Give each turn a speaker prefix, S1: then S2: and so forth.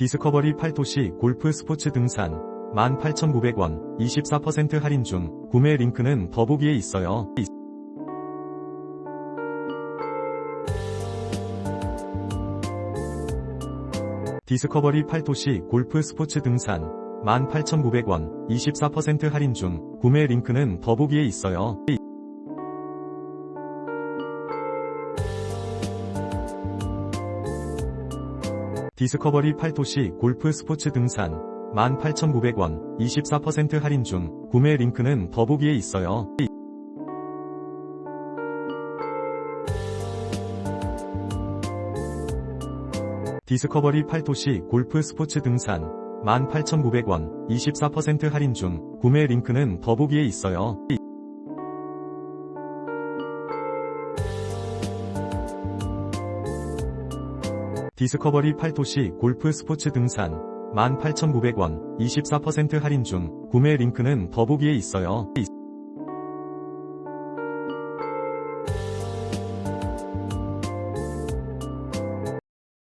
S1: 디스커버리 8도시 골프 스포츠 등산 18,900원 24% 할인 중 구매 링크는 더보기에 있어요. 디스커버리 8도시 골프 스포츠 등산 18,900원 24% 할인 중 구매 링크는 더보기에 있어요. 디스커버리 8도시 골프 스포츠 등산 18,900원 24% 할인 중 구매 링크는 더보기에 있어요. 디스커버리 8도시 골프 스포츠 등산 18,900원 24% 할인 중 구매 링크는 더보기에 있어요. 디스커버리 8도시 골프 스포츠 등산 18,900원 24% 할인 중 구매 링크는 더보기에 있어요.